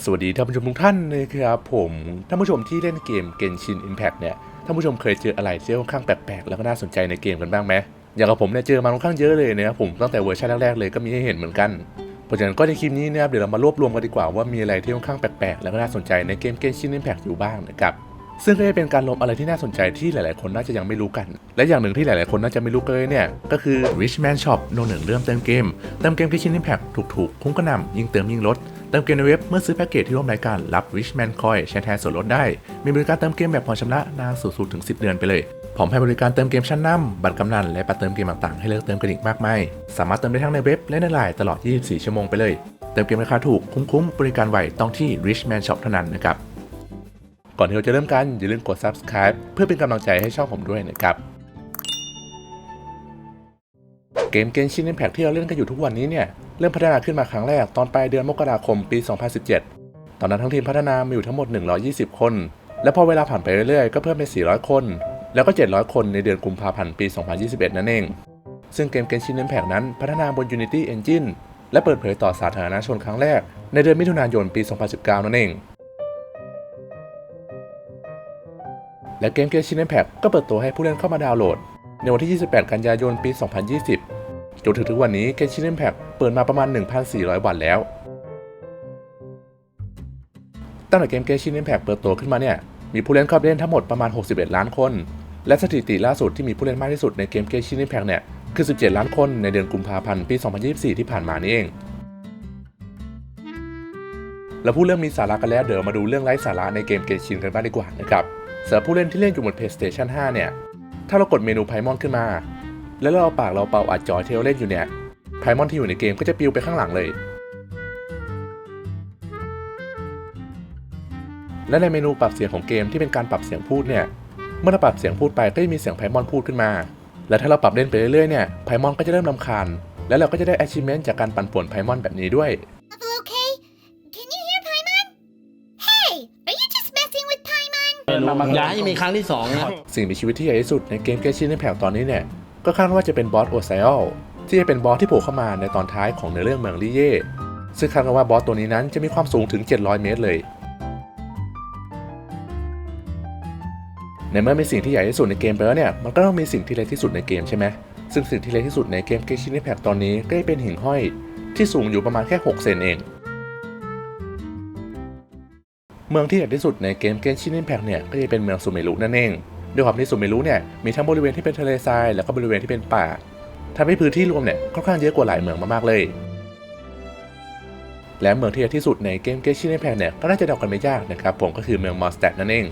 สวัสดีท่านผู้ชมทุกท่านนะครับผมท่านผู้ชมที่เล่นเกม Genshin Impact เนี่ยท่านผู้ชมเคยเจออะไรที่ค่อนข้างแปลกๆแล้วก็น่าสนใจในเกมกันบ้างไหมอย่างกับผมเนี่ยเจอมาค่อนข้างเยอะเลยนะครับผมตั้งแต่เวอร์ชันแรกๆเลยก็มีให้เห็นเหมือนกันเพราะฉะนั้นก็ในคลิปนี้นะครับเดี๋ยวเรามารวบรวมกันดีกว่าว่ามีอะไรที่ค่อนข้างแปลกๆแล้วก็น่าสนใจในเกม Genshin Impact อยู่บ้างนะครับ ซึ่งก็จะเป็นการลงอะไรที่น่าสนใจที่หลาย ๆ คนน่าจะยังไม่รู้กัน และอย่างหนึ่งที่หลาย ๆ คนน่าจะไม่รู้เลยเนี่ย ก็คือ Richman Shop โนหนึ่งเริ่มเติมเกม เติมเกม Genshin Impact ถูก ๆ คุ้มกระหน่ำยิ่งเติมยิ่งลด เติมเกมในเว็บเมื่อซื้อแพ็กเกจที่ร่วมรายการรับ Richman Coin แชร์แทนส่วนลดได้ มีบริการเติมเกมแบบผ่อนชำระนานสูงสุดถึง 10 เดือนไปเลยพร้อมให้บริการเติมเกมชั้นนำบัตรกำนัน และบัตรเติมเกมต่าง ๆ ให้เลือกเติมกันอีกมากมาย สามารถเติมได้ทั้งในเว็บและในไลน์ตลอด 24 ชั่วโมงไปเลย เติมเกมราคาถูกคุ้มๆบริการไวต้องที่ Richman Shop เท่านั้นนะครับ ก่อนที่เราจะเริ่มกันอย่าลืมกด subscribe เพื่อเป็นกำลังใจให้ช่องผมด้วยนะครับเกม Genshin Impact ที่เราเล่นกันอยู่ทุกวันนี้เนี่ยเริ่มพัฒนาขึ้นมาครั้งแรกตอนปลายเดือนมกราคมปี 2017 ตอนนั้นทั้งทีมพัฒนามีอยู่ทั้งหมด 120 คน และพอเวลาผ่านไปเรื่อยๆ ก็เพิ่มเป็น 400 คน แล้วก็ 700 คนในเดือนกุมภาพันธ์ปี 2021 นั่นเอง ซึ่งเกม Genshin Impact นั้นพัฒนาบน Unity Engine และเปิดเผยต่อสาธารณชนครั้งแรกในเดือนมิถุนายนปี 2019 นั่นเอง และเกม Genshin Impact ก็เปิดตัวให้ผู้เล่นเข้ามาดาวน์โหลด ในวันที่ 28 กันยายน ปี 2020 จนถึงทุกวันนี้ Genshin Impact เปิดมาประมาณ 1,400 วันแล้ว ตั้งแต่เกม Genshin Impact เปิดตัวขึ้นมาเนี่ย มีผู้เล่นเข้าไปเล่นทั้งหมดประมาณ 61 ล้านคน และสถิติล่าสุดที่มีผู้เล่นมากที่สุดในเกม Genshin Impact เนี่ยคือ 17 ล้านคนในเดือนกุมภาพันธ์ปี 2024 ที่ผ่านมานี่เองแล้วพูดเรื่องมีสาระกันแล้วเดี๋ยวมาดูเรื่องไร้สาระในเกม Genshin กันบ้างดีกว่านะครับ สำหรับผู้เล่นที่เล่นอยู่บน PlayStation 5 เนี่ย ถ้าเรากดเมนูไพมอนขึ้นมา แล้วเราเอาปากเราเป่าอัดจอยที่เราเล่นอยู่เนี่ยไพมอนที่อยู่ในเกมก็จะปลิวไปข้างหลังเลย และในเมนูปรับเสียงของเกมที่เป็นการปรับเสียงพูดเนี่ย เมื่อเราปรับเสียงพูดไปก็จะมีเสียงไพมอนพูดขึ้นมา และถ้าเราปรับเล่นไปเรื่อยๆเนี่ยไพมอนก็จะเริ่มลำคาญ และเราก็จะได้ achievement จากการปั่นป่วนไพมอนแบบนี้ด้วย อย่าให้มีครั้งที่สองนะสิ่งมีชีวิตที่ใหญ่ที่สุดในเกม Genshin Impact ตอนนี้เนี่ย ก็คาดว่าจะเป็นบอสโอไซอลที่จะเป็นบอสที่โผล่เข้ามาในตอนท้ายของเนื้อเรื่องเมืองลิเย่ซึ่งคาดกันว่าบอสตัวนี้นั้นจะมีความสูงถึง 700 เมตรเลยในเมื่อมีสิ่งที่ใหญ่ที่สุดในเกมไปแล้วเนี่ย มันก็ต้องมีสิ่งที่เล็กที่สุดในเกมใช่ไหม ซึ่งสิ่งที่เล็กที่สุดในเกม Genshin Impact ตอนนี้ก็จะเป็นหิ่งห้อย ที่สูงอยู่ประมาณแค่ 6 เซนเอง เมืองที่ใหญ่ที่สุดในเกม Genshin Impact เนี่ยก็จะเป็นเมืองซูเมรุนั่นเองด้วยความที่ซูเมรุเนี่ยมีทั้งบริเวณที่เป็นทะเลทรายแล้วก็บริเวณที่เป็นป่าทำให้พื้นที่รวมเนี่ยค่อนข้างเยอะกว่าหลายเมืองมากๆเลย และเมืองที่ใหญ่ที่สุดในเกม Genshin Impact เนี่ยก็น่าจะเดากันไม่ยากนะครับผมก็คือเมืองมอสแตดนั่นเอง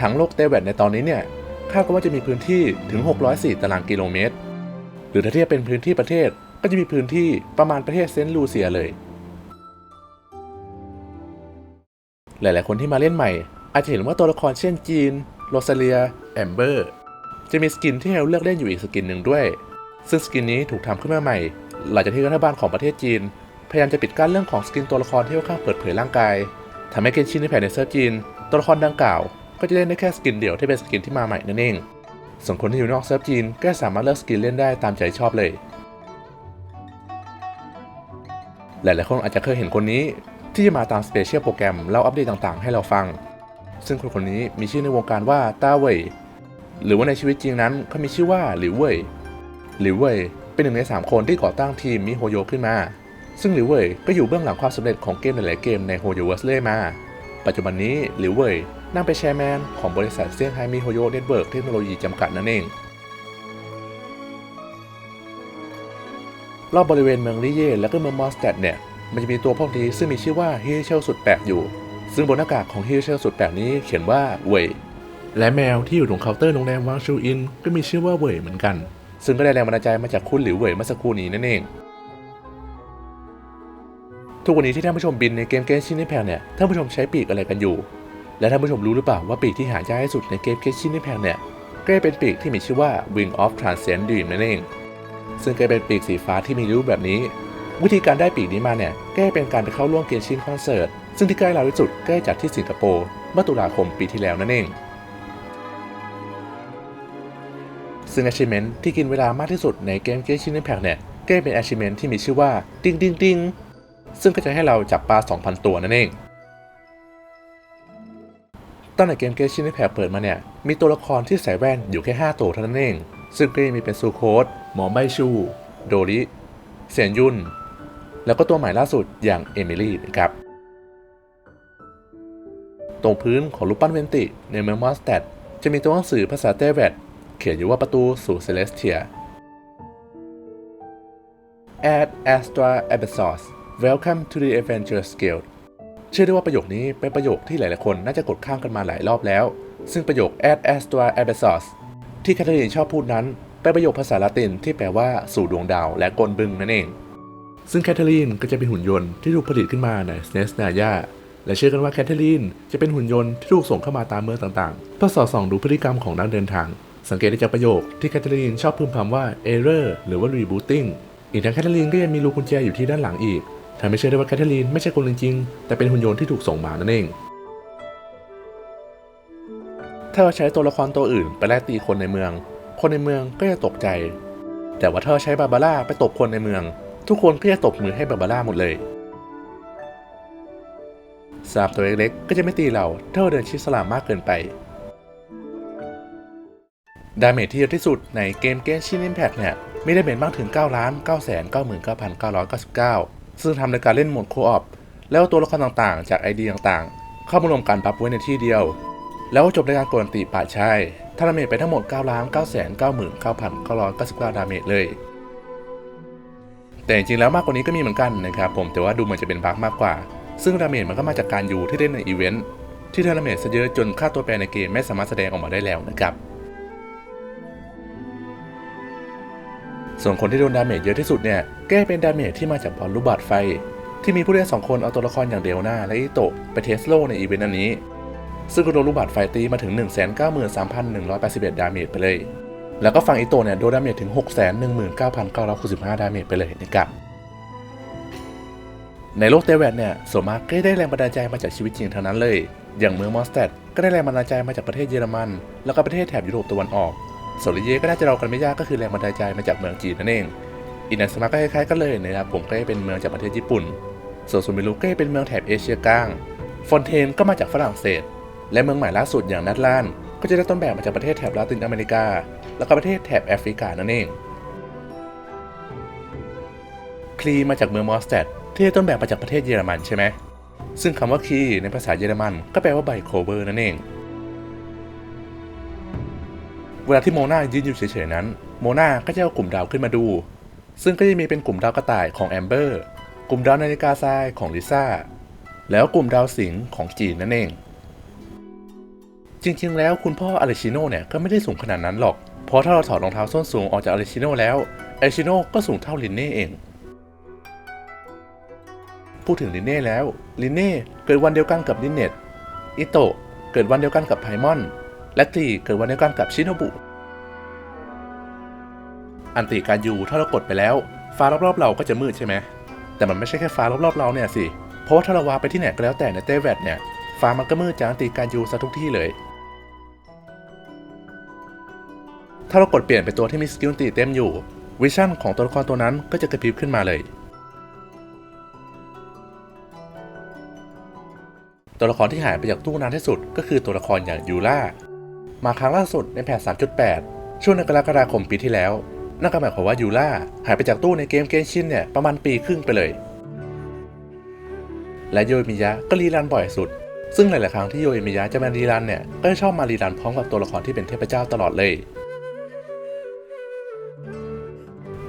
ทั้งโลกเตเวตในตอนนี้เนี่ยคาดกันว่าจะมีพื้นที่ถึง 604 ตารางกิโลเมตร หรือถ้าเทียบเป็นพื้นที่ประเทศก็จะมีพื้นที่ประมาณประเทศเซนต์ลูเซียเลย หลายๆ คนที่มาเล่นใหม่ อาจจะเห็นว่าตัวละครเช่นจีนโรซาเลียแอมเบอร์จะมีสกินที่ให้เราเลือกเล่นอยู่อีกสกินหนึ่งด้วย ซึ่งสกินนี้ถูกทำขึ้นมาใหม่ หลังจากที่รัฐบาลของประเทศจีน พยายามจะปิดกั้นเรื่องของสกินตัวละครที่ค่อนข้างเปิดเผยร่างกายทำให้เกนชินในแผนในเซิร์ฟจีน ตัวละครดังกล่าว ก็จะเล่นได้แค่สกินเดียวที่เป็นสกินที่มาใหม่นั่นเองส่วนคนที่อยู่นอกเซิร์ฟจีนก็สามารถเลือกสกินเล่นได้ตามใจชอบเลย หลายๆคนอาจจะเคยเห็นคนนี้ ที่จะมาตามสเปเชียลโปรแกรมเล่าอัปเดตต่างๆ ให้เราฟัง ซึ่งคนคนนี้มีชื่อในวงการว่าต้าเว่ยหรือว่าในชีวิตจริงนั้นเขามีชื่อว่าหลิวเว่ยหลิวเว่ยเป็นหนึ่งใน 3 คนที่ก่อตั้งทีมมิโฮโยขึ้นมา ซึ่งหลิวเว่ยก็อยู่เบื้องหลังความสำเร็จของเกมหลายๆเกมในโฮโยเวอร์สเล่มา ปัจจุบันนี้หลิวเว่ยนั่งเป็นแชร์แมนของบริษัทเซี่ยงไฮ้มิโฮโยเน็ตเวิร์กเทคโนโลยีจำกัดนั่นเองรอบบริเวณเมืองลิเย่และก็เมืองมอสแตดเนี่ย มันจะมีตัวพวกนี้ซึ่งมีชื่อว่าฮิเชลสุดแปลกอยู่ ซึ่งบนหน้ากากของฮิเชลสุดแปลกนี้เขียนว่าเว่ยและแมวที่อยู่ตรงเคาน์เตอร์โรงแรมวางชูอิน ก็มีชื่อว่าเว่ยเหมือนกัน ซึ่งก็ได้แรงบันดาลใจมาจากคุณหลิวเว่ยเมื่อสักครู่นี้นั่นเอง ทุกวันนี้ที่ท่านผู้ชมบินในเกมเกมชิน i แพ c เนี่ยท่านผู้ชมใช้ปีกอะไรกันอยู่ และท่านผู้ชมรู้หรือเปล่าว่าปีกที่หายากที่สุดในเกมเกมชิน i แพ c เนี่ยก็เป็นปีกที่มีชื่อว่า Wing of Transcend Dream นั่นเองซึ่งก็เป็นปีกสีฟ้าที่มีรูปแบบนี้ วิธีการได้ปีกนี้มาเนี่ยก็เป็นการไปเข้าร่วมเกมชินคอนเสิร์ตซึ่งที่ใกล้เราที่สุดก็จะจัดที่สิงคโปร์เมื่อตุลาคมปีที่แล้วนั่นเอง ซึ่ง achievement ที่กินเวลามากที่สุดในเกม Genshin Impact เนี่ยก็เป็น achievement ที่มีชื่อว่าติงติงติงซึ่งก็จะให้เราจับปลา 2,000 ตัวนั่นเองตั้งแต่เกมเกชินแพเปิดมาเนี่ย มีตัวละครที่ใส่แว่นอยู่แค่ 5 ตัวเท่านั้นเอง ซึ่งก็ยังมีเป็นซูโคสหมอใบชู โดริ เซียนยุน แล้วก็ตัวใหม่ล่าสุดอย่างเอมิลี่นะครับตรงพื้นของรูปปั้นเวนติในเมืองมอสแตดจะมีตัวหนังสือภาษาเตเวตเขียนอยู่ว่าประตูสู่เซเลสเทีย Ad Astra Abyssos Welcome to the Adventure Guild เชื่อได้ว่าประโยคนี้เป็นประโยคที่หลายๆคนน่าจะกดข้ามกันมาหลายรอบแล้ว ซึ่งประโยค Ad Astra Abyssos ที่แคทเธอรีนชอบพูดนั้น เป็นประโยคภาษาละตินที่แปลว่าสู่ดวงดาวและกลบึงนั่นเอง ซึ่งแคทเธอรีนก็จะเป็นหุ่นยนต์ที่ถูกผลิตขึ้นมาในสเนสนายาและเชื่อกันว่าแคทเธอรีนจะเป็นหุ่นยนต์ที่ถูกส่งเข้ามาตามเมืองต่างๆเพื่อสอดส่องดูพฤติกรรมของนักเดินทาง สังเกตได้จากประโยคที่แคทเธอรีนชอบพึมพำว่า error หรือว่า rebooting อีกทั้งแคทเธอรีนก็ยังมีรูกุญแจอยู่ที่ด้านหลังอีกทำให้เชื่อได้ว่าแคทเธอรีนไม่ใช่คนจริงๆแต่เป็นหุ่นยนต์ที่ถูกส่งมานั่นเอง ถ้าเราใช้ตัวละครตัวอื่น ไปไล่ตีคนในเมือง คนในเมืองก็จะตกใจ แต่ว่าถ้าเราใช้บาบาร่าไปตบคนในเมือง ทุกคนก็จะตบมือให้บาบาร่าหมดเลยสามตัวเล็กๆ ก็จะไม่ตีเราถ้าเราเดินชิดสลามมากเกินไป ดาเมจที่เยอะที่สุดในเกมเก n ชิน Impact เนี่ยมีดาเมจมากถึง 9 ล้าน 9 9 9 9 9 9 9ซึ่งทำในการเล่นโหมดโคออปแล้วตัวละครต่างๆ จากไอเดียต่างๆ เข้ามารวมกันปรับไว้ในที่เดียว แล้วจบในการกดอันติป่าชายทำดาเมจไปทั้งหมด 9 ล้าน 9 9 9 9 9 9ดาเมจเลย แต่จริงๆแล้วมากกว่านี้ก็มีเหมือนกันนะครับผมแต่ว่าดูเหมือนจะเป็นบั๊กมากกว่า ซึ่งดาเมจมันก็มาจากการยูที่เล่นในอีเวนต์ที่ดาเมจซะเยอะจนค่าตัวแปรในเกมไม่สามารถแสดงออกมาได้แล้วนะครับส่วนคนที่โดนดาเมจเยอะที่สุดเนี่ยแก็จะเป็นดาเมจที่มาจากบอลลูกบาดไฟ ที่มีผู้เล่นสองคนเอาตัวละครอย่างเดลนาและอิโตะไปเทสโลในอีเวนต์อันนี้ ซึ่งก็โดนลูกบาดไฟตีมาถึง 193,181 ดาเมจไปเลย แล้วก็ฝั่งอิโตเนี่ยโดนดาเมจถึง 619,965 ดาเมจไปเลยนะครับในโลกเตเวตเนี่ยส่วนมากก็ได้แรงบันดาลใจมาจากชีวิตจริงทั้งนั้นเลย อย่างเมืองมอสแตดก็ได้แรงบันดาลใจมาจากประเทศเยอรมัน แล้วก็ประเทศแถบยุโรปตะวันออกส่วนลิเยก็น่าจะเรากันไม่ยากก็คือแรงบันดาลใจมาจากเมืองจีนนั่นเองอินาสมาก็คล้ายๆกันเลยนะครับผมก็เป็นเมืองจากประเทศญี่ปุ่นส่วนซูมิรุก็เป็นเมืองแถบเอเชียกลาง ฟอนเทนก็มาจากฝรั่งเศส และเมืองใหม่ล่าสุดอย่างนัดลาน ก็จะได้ต้นแบบมาจากประเทศแถบลาตินอเมริกา แล้วก็ประเทศแถบแอฟริกานั่นเอง คลีมาจากเมืองมอสแตดที่ได้ต้นแบบมาจากประเทศเยอรมันใช่ไหม ซึ่งคำว่าคีในภาษาเยอรมัน ก็แปลว่าใบโคเวอร์นั่นเอง เวลาที่โมนายืนอยู่เฉยๆนั้น โมนาก็จะเอากลุ่มดาวขึ้นมาดู ซึ่งก็จะมีเป็นกลุ่มดาวกระต่ายของแอมเบอร์ กลุ่มดาวนาฬิกาทรายของลิซ่า แล้วกลุ่มดาวสิงห์ของจีนนั่นเอง จริงๆ แล้วคุณพ่ออเลชิโน่เนี่ยก็ไม่ได้สูงขนาดนั้นหรอก เพราะถ้าเราถอดรองเท้าส้นสูงออกจากอเลชิโน่แล้วอเลชิโน่ก็สูงเท่าลินเน่เอง พูดถึงลินเน่แล้ว ลินเน่เกิดวันเดียวกันกับลินเน็ตอิโตะเกิดวันเดียวกันกับไพมอน และตีเกิดวันเดียวกันกับชิโนบุ อันติการยูถ้าเรากดไปแล้ว ฟ้ารอบๆเราก็จะมืดใช่ไหม แต่มันไม่ใช่แค่ฟ้ารอบๆเราเนี่ยสิ เพราะว่าถ้าเราวาร์ไปที่ไหนก็แล้วแต่ในเตเวตเนี่ยฟ้ามันก็มืดจากอันติการยูซะทุกที่เลยาเรากดเปลี่ยนไปตัวที่มีสกิลติเต็มอยู่ วิชั่นของตัวละครตัวนั้นก็จะกระพริบขึ้นมาเลย ตัวละครที่หายไปจากตู้นานที่สุดก็คือตัวละครอย่างยูล่า มาครั้งล่าสุดในแพท3.8 ช่วงในกรกฎาคมปีที่แล้ว นั่นก็หมายความว่ายูล่าหายไปจากตู้ในเกมเกนชินเนี่ยประมาณปีครึ่งไปเลย และโยมิยะก็รีรันบ่อยสุด ซึ่งหลาย ๆ ครั้งที่โยมิยะจะมารีรันเนี่ยก็ชอบมารีรันพร้อมกับตัวละครที่เป็นเทพเจ้าตลอดเลย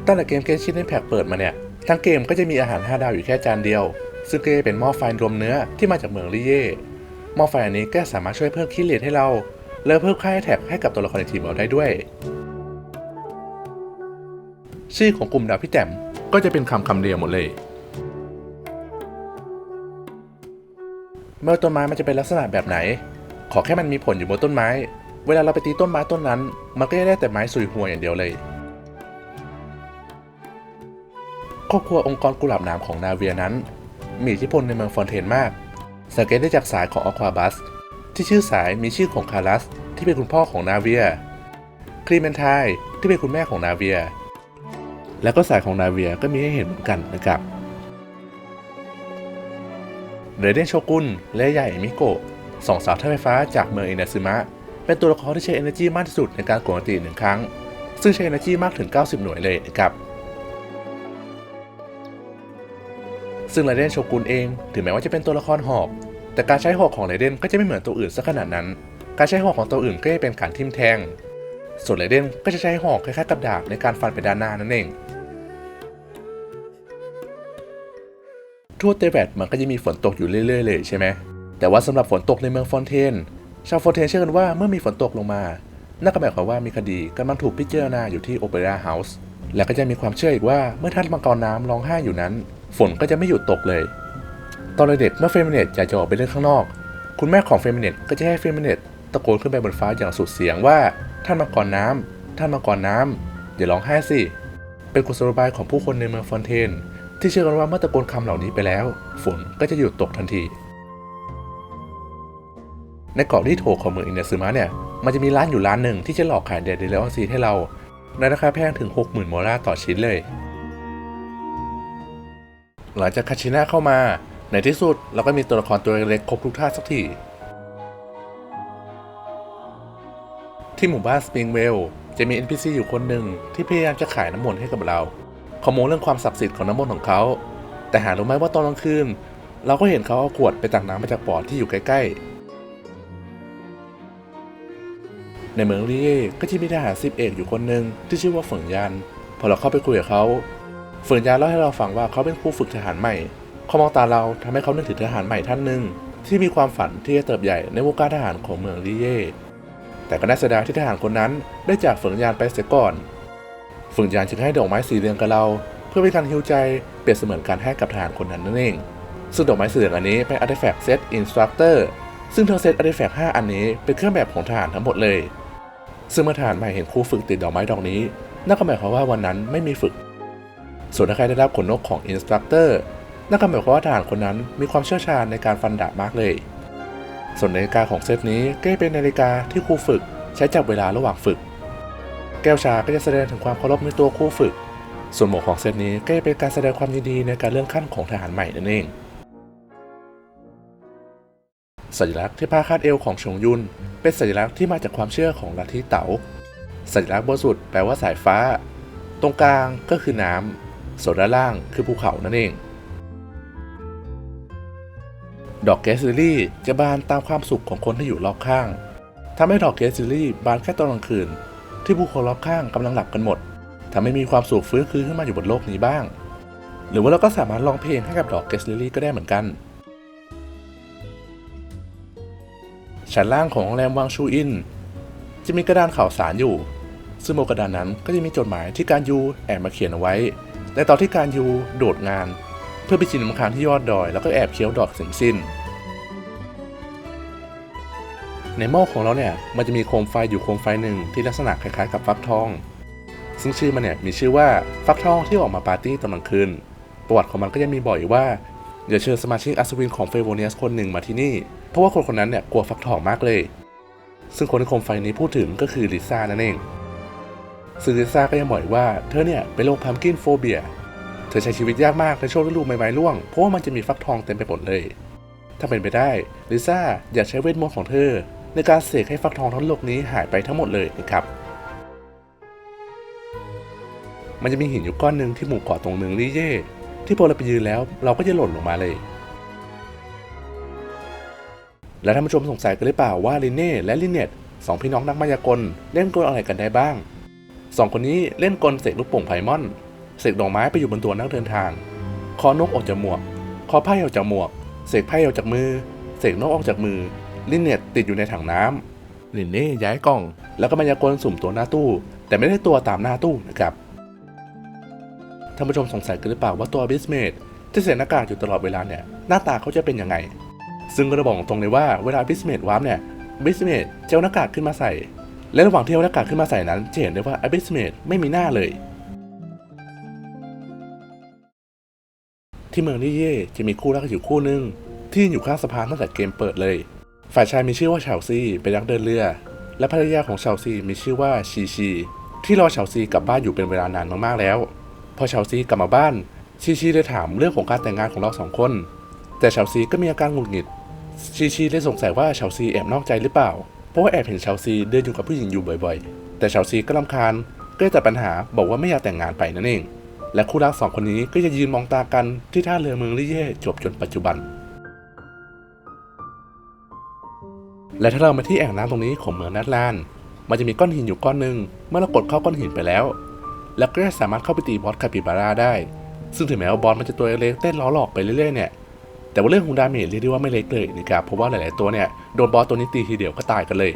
ตั้งแต่เกมเกนชินในแพ็กเปิดมาเนี่ย ทั้งเกมก็จะมีอาหาร 5 ดาวอยู่แค่จานเดียว ซึ่งก็จะเป็นหม้อไฟรวมเนื้อที่มาจากเมืองลิเย่หม้อไฟอันนี้ก็สามารถช่วยเพิ่มคิเลตให้เรา และเพิ่มค่าแท็กให้กับตัวละครในทีมเราได้ด้วย ชื่อของกลุ่มดาวพี่แต้มก็จะเป็นคำคำเดียวหมดเลยเมื่อต้นไม้มันจะเป็นลักษณะแบบไหน ขอแค่มันมีผลอยู่บนต้นไม้ เวลาเราไปตีต้นไม้ต้นนั้น มันก็จะได้แต่ไม้สุยหัวอย่างเดียวเลย ครอบครัวองค์กรกุหลาบหนามของนาเวียนั้น มีอิทธิพลในเมืองฟอนเทนมาก สังเกตได้จากสายของอควาบัส ที่ชื่อสายมีชื่อของคารัส ที่เป็นคุณพ่อของนาเวียครีเมนไทที่เป็นคุณแม่ของนาเวีย แล้วก็สายของนาเวียก็มีให้เห็นเหมือนกันนะครับเรเดนโชกุนและใหญ่มิโกะสองสาวท่าไฟฟ้าจากเมืองอินาซึมะ เป็นตัวละครที่ใช้ energy มากที่สุดในการกดอันติหนึ่งครั้ง ซึ่งใช้ energy มากถึง 90 หน่วยเลยนะครับ ซึ่งไรเดนโชกุนเองถึงแม้ว่าจะเป็นตัวละครหอก แต่การใช้หอกของไรเดนก็จะไม่เหมือนตัวอื่นสักขนาดนั้น การใช้หอกของตัวอื่นก็จะเป็นการทิ่มแทง ส่วนไรเดนก็จะใช้หอกคล้ายๆกับดาบในการฟันไปด้านหน้านั่นเอง ทั่วเตเบตมันก็จะมีฝนตกอยู่เรื่อยๆเลยใช่ไหมแต่ว่าสำหรับฝนตกในเมืองฟอนเทน ชาวฟอนเทนเชื่อกันว่าเมื่อมีฝนตกลงมานั่นก็หมายความว่ามีคดีกำลังถูกพิจารณาอยู่ที่โอเปร่าเฮาส์และก็จะมีความเชื่ออีกว่าเมื่อท่านมังกรน้ำร้องไห้อยู่นั้น ฝนก็จะไม่หยุดตกเลย ตอนเด็กเมื่อเฟมิเนตอยากจะออกไปเล่นข้างนอก คุณแม่ของเฟมิเนตก็จะให้เฟมิเนตตะโกนขึ้นไปบนฟ้าอย่างสุดเสียงว่าท่านมังกรน้ำท่านมังกรน้ำอย่าร้องไห้สิ เป็นกุศโลบายของผู้คนในเมืองฟอนเทน ที่เชื่อกันว่าเมื่อตะโกนคำเหล่านี้ไปแล้ว ฝนก็จะหยุดตกทันที ในเกาะที่โถของเมืองอินเดซึมะเนี่ยมันจะมีร้านอยู่ร้านหนึ่งที่จะหลอกขายเดดเดลออนซีให้เราในราคาแพงถึง 60,000โมราต่อชิ้นเลย หลังจากคาชิน่าเข้ามา ในที่สุดเราก็มีตัวละครตัวเล็กๆครบทุกท่าสักที ที่หมู่บ้านสปริงเวลจะมี NPC อยู่คนหนึ่งที่พยายามจะขายน้ำมนต์ให้กับเราขโม้เรื่องความศักดิ์สิทธิ์ของน้ำมนต์ของเขา แต่หารู้ไหมว่าตอนกลางคืน เราก็เห็นเขาเอาขวดไปตักน้ำมาจากปอดที่อยู่ใกล้ ๆ ในเมืองลีเย่ก็จะมีทหารสิบเอกอยู่คนหนึ่งที่ชื่อว่าเฟิงยานพอเราเข้าไปคุยกับเขา เฟิงยานเล่าให้เราฟังว่าเขาเป็นครูฝึกทหารใหม่เขามองตาเราทำให้เขานึกถึงทหารใหม่ท่านหนึ่งที่มีความฝันที่จะเติบใหญ่ในวงการทหารของเมืองลีเย่แต่ก็น่าเสียดายที่ทหารคนนั้นได้จากเฟิงยานไปเสียก่อนฝึกยานจึงให้ดอกไม้สีเหลืองกับเรา เพื่อเป็นการฮิวใจเปรียบเสมือนการให้กับทหารคนนั้นนั่นเอง ซึ่งดอกไม้สีเหลืองอันนี้เป็นอาร์ติแฟกต์เซตอินสตรัคเตอร์ซึ่งทั้งเซตอาร์ติแฟกต์5อันนี้เป็นเครื่องแบบของทหารทั้งหมดเลย ซึ่งเมื่อทหารใหม่เห็นครูฝึกติดดอกไม้ดอกนี้นั่นก็หมายความว่าวันนั้นไม่มีฝึก ส่วนถ้าใครได้รับขนนกของอินสตรัคเตอร์นั่นก็หมายความว่าทหารคนนั้นมีความเชี่ยวชาญในการฟันดาบมากเลย ส่วนนาฬิกาของเซตนี้ก็เป็นนาฬิกาที่ครูฝึกใช้จับเวลาระหว่างฝึก แก้วชาก็จะแสดงถึงความเคารพในตัวครูฝึก ส่วนหมวกของเซตนี้ก็เป็นการแสดงความยินดีในการเลื่อนขั้นของทหารใหม่นั่นเอง สัญลักษณ์ที่ผ้าคาดเอวของชงยุน เป็นสัญลักษณ์ที่มาจากความเชื่อของลัทธิเต๋า สัญลักษณ์บนสุดแปลว่าสายฟ้า ตรงกลางก็คือน้ำ ส่วนด้านล่างคือภูเขานั่นเอง ดอกเกสซิลลี่จะบานตามความสุขของคนที่อยู่รอบข้างทำให้ดอกเกสซิลลี่บานแค่ตอนกลางคืน ที่ผู้คนรอบข้างกำลังหลับกันหมดทำให้มีความสุขฟื้นคืนขึ้นมาอยู่บนโลกนี้บ้าง หรือว่าเราก็สามารถร้องเพลงให้กับดอกเกสลิลี่ก็ได้เหมือนกันชั้นล่างของโรงแรมวังชูอิน จะมีกระดานข่าวสารอยู่ ซึ่งบนกระดานนั้นก็จะมีจดหมายที่การยูแอบมาเขียนเอาไว้ ในตอนที่การยูโดดงาน เพื่อไปชินน้ำคางที่ยอดดอย แล้วก็แอบเคี้ยวดอกสิงสิ้น ในหม้อของเราเนี่ยมันจะมีโคมไฟอยู่โคมไฟหนึ่งที่ลักษณะคล้ายๆกับฟักทอง ซึ่งชื่อมันเนี่ยมีชื่อว่าฟักทองที่ออกมาปาร์ตี้ตอนกลางคืนประวัติของมันก็ยังมีบอกอีกว่าอย่าเชิญสมาชิกอัศวินของเฟโวเนียสคนหนึ่งมาที่นี่ เพราะว่าคนคนนั้นเนี่ยกลัวฟักทองมากเลย ซึ่งคนที่โคมไฟนี้พูดถึงก็คือลิซ่านั่นเอง ซึ่งลิซ่าก็ยังบอกอีกว่าเธอเนี่ยเป็นโรคพัมกินโฟเบีย เธอใช้ชีวิตยากมากในช่วงฤดูใบไม้ร่วง เพราะว่ามันจะมีฟักทองเต็มไปหมดเลย ถ้าเป็นไปได้ลิซ่าอยากใช้เวทมนต์ของเธอ ในการเสกให้ฟักทองทั้งโลกนี้หายไปทั้งหมดเลยนะครับ มันจะมีหินอยู่ก้อนหนึ่งที่หมู่เกาะตรงเมืองลี่เย่ที่พอเราไปยืนแล้วเราก็จะหล่นลงมาเลย และท่านผู้ชมสงสัยกันหรือเปล่าว่าลินเน่และลินเน็ตสองพี่น้องนักมายากลเล่นกลอะไรกันได้บ้าง สองคนนี้เล่นกลเสกลูกโป่งไพมอนเสกดอกไม้ไปอยู่บนตัวนักเดินทาง คอนกออกจากหมวก คอไพ่ออกจากหมวก เสกไพ่ออกจากมือ เสกนกออกจากมือ ลินเนตติดอยู่ในถังน้ำลินเน่ย้ายกล่อง แล้วก็มายากลสุ่มตัวหน้าตู้ แต่ไม่ได้ตัวตามหน้าตู้นะครับ ท่านผู้ชมสงสัยกันหรือเปล่าว่าตัวบิสเมดที่ใส่หน้ากากอยู่ตลอดเวลาเนี่ย หน้าตาเขาจะเป็นยังไง ซึ่งก็จะบอกตรงเลยว่าเวลาบิสเมดวาร์ปเนี่ยบิสเมดจะเอาหน้ากากขึ้นมาใส่ และระหว่างที่เอาหน้ากากขึ้นมาใส่นั้นจะเห็นได้ว่าอบิสเมดไม่มีหน้าเลย ที่เมืองลี่เย่จะมีคู่รักอยู่คู่หนึ่งที่อยู่ข้างสะพานตั้งแต่เกมเปิดเลย ฝ่ายชายมีชื่อว่าชาซีเป็นนักเดินเรือ และภรรยาของชาซีมีชื่อว่าชีชี ที่รอชาซีกลับบ้านอยู่เป็นเวลานานมากๆแล้ว พอชาซีกลับมาบ้าน ชีชีเลยถามเรื่องของการแต่งงานของเราสองคน แต่ชาซีก็มีอาการหงุดหงิด ชีชีเลยสงสัยว่าชาซีแอบนอกใจหรือเปล่า ราะว่าแอบเห็นชาซีเดินอยู่กับผู้หญิงอยู่บ่อยๆ แต่ชาซีก็รำคาญก็เลยตัดปัญหาบอกว่าไม่อยากแต่งงานไปนั่นเอง และคู่รักสองคนนี้ก็จะยืนมองตากันที่ท่าเรือเมืองลี่เย่จบจนปัจจุบัน และถ้าเรามาที่แอ่งน้ำตรงนี้ของเมืองนัดลานมันจะมีก้อนหินอยู่ก้อนหนึ่งเมื่อเรากดเข้าก้อนหินไปแล้ว แล้วก็จะสามารถเข้าไปตีบอสคาปิบาร่าได้ ซึ่งถึงแม้ว่าบอสมันจะตัวเล็กเต้นล้อหลอกไปเรื่อยๆเนี่ย แต่ว่าเรื่องของดาเมจเรียกได้ว่าไม่เล็กเลยนะครับเพราะว่าหลาย ๆ ตัวเนี่ยโดนบอสตัวนี้ตีทีเดียวก็ตายกันเลย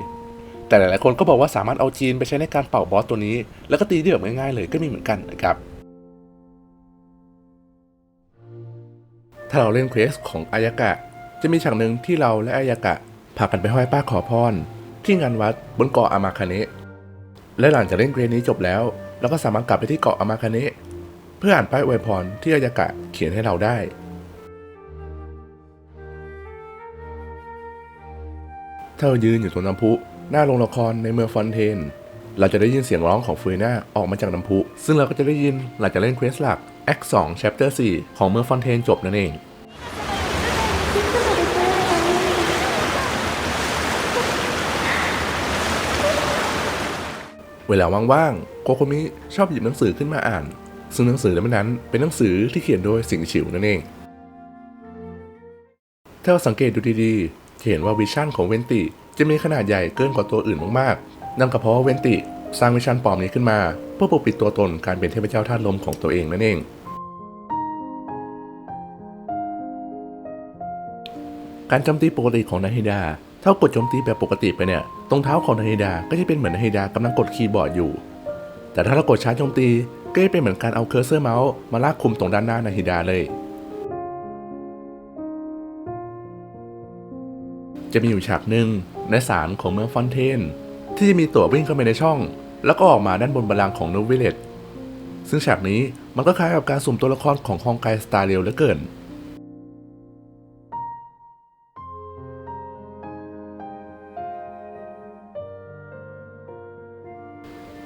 แต่หลาย ๆ คนก็บอกว่าสามารถเอาจีนไปใช้ในการเป่าบอสตัวนี้ แล้วก็ตีได้แบบง่าย ๆ เลยก็มีเหมือนกันนะครับถ้าเราเล่นเควสของอายากะ จะมีฉากหนึ่งที่เราและอายากะพากันไปห้อยป้าขอพร ที่งานวัดบนเกาะอามาคาเนะและหลังจากเล่นเควสนี้จบแล้วเราก็สามารถกลับไปที่เกาะอามาคาเนะเพื่ออ่านป้ายอวยพรที่อายากะเขียนให้เราได้ เรายืนอยู่ตรงน้ำพุ หน้าโรงละครในเมืองฟอนเทน เราจะได้ยินเสียงร้องของเฟยน่าออกมาจากน้ำพุ ซึ่งเราก็จะได้ยินหลังจากเล่นเควสหลัก Act 2 Chapter 4 ของเมืองฟอนเทนจบนั่นเองเวลาว่างๆโคโคมิชอบหยิบหนังสือขึ้นมาอ่าน ซึ่งหนังสือเล่มนั้นเป็นหนังสือที่เขียนโดยสิงห์ฉิวนั่นเอง ถ้าเราสังเกตดูดีๆ เห็นว่าวิชั่นของเวนติจะมีขนาดใหญ่เกินกว่าตัวอื่นมากๆ นั่นก็เพราะว่าเวนติสร้างวิชั่นปลอมนี้ขึ้นมา เพื่อปกปิดตัวตนการเป็นเทพเจ้าธาตุลมของตัวเองนั่นเอง การโจมตีปกติของนาฮิดาถ้ากดโจมตีแบบปกติไปเนี่ย ตรงเท้าของนาฮิดาก็จะเป็นเหมือนนาฮิดากำลังกดคีย์บอร์ดอยู่ แต่ถ้าเรากดช้าจโจมตีก็จะเป็นเหมือนการเอาเคอร์เซอร์เมาส์มาลากคุมตรงด้านหน้านาฮิดาเลย จะมีอยู่ฉากหนึ่งในศาลของเมืองฟอนเทน ที่จะมีตั๋ววิ่งเข้าไปในช่อง แล้วก็ออกมาด้านบนบัลลังก์ของโนวิเลตซึ่งฉากนี้มันก็คล้ายกับการสุ่มตัวละครของฮองไกสตาร์เรียวเหลือเกิน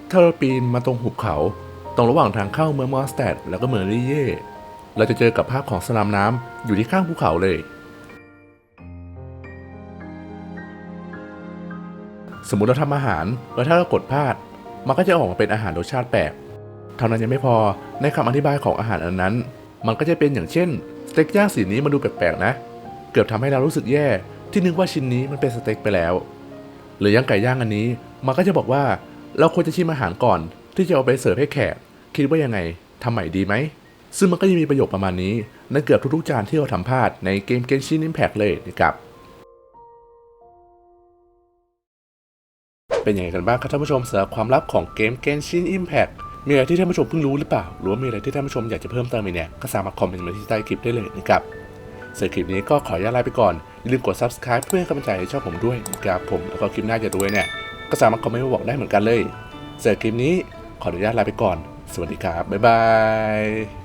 ถ้าเราปีนมาตรงหุบเขา ตรงระหว่างทางเข้าเมืองมอสแตดแล้วก็เมืองลิเย่เราจะเจอกับภาพของสนามน้ำอยู่ที่ข้างภูเขาเลย สมมติเราทำอาหาร แล้วถ้าเรากดพลาด มันก็จะออกมาเป็นอาหารรสชาติแปลกเท่านั้นยังไม่พอในคำอธิบายของอาหารอันนั้น มันก็จะเป็นอย่างเช่นสเต็กย่างสีนี้มันดูแปลกๆนะ เกือบทำให้เรารู้สึกแย่ที่นึกว่าชิ้นนี้มันเป็นสเต็กไปแล้ว หรือย่างไก่ย่างอันนี้ มันก็จะบอกว่าเราควรจะชิมอาหารก่อน ที่จะเอาไปเสิร์ฟให้แขกคิดว่ายังไงทำใหม่ดีไหมซึ่งมันก็จะมีประโยคประมาณนี้ในเกือบทุกๆจานที่เราทำพลาดในเกม Genshin Impact เลยนะครับ เป็นยังไงกันบ้างครับท่านผู้ชมสำหรับความลับของเกม Genshin Impact มีอะไรที่ท่านผู้ชมเพิ่งรู้หรือเปล่า หรือว่ามีอะไรที่ท่านผู้ชมอยากจะเพิ่มเติมอีกเนี่ยก็สามารถคอมเมนต์มาที่ใต้คลิปได้เลยนะครับสำหรับคลิปนี้ก็ขออนุญาตลาไปก่อนอย่าลืมกด subscribe เพื่อให้กำลังใจให้ช่องผมด้วยนะครับผมแล้วก็คลิปหน้าจะด้วยเนี่ยก็สามารถคอมเมนต์มาบอกได้เหมือนกันเลยสำหรับคลิปนี้ขออนุญาตลาไปก่อน สวัสดีครับบ๊ายบาย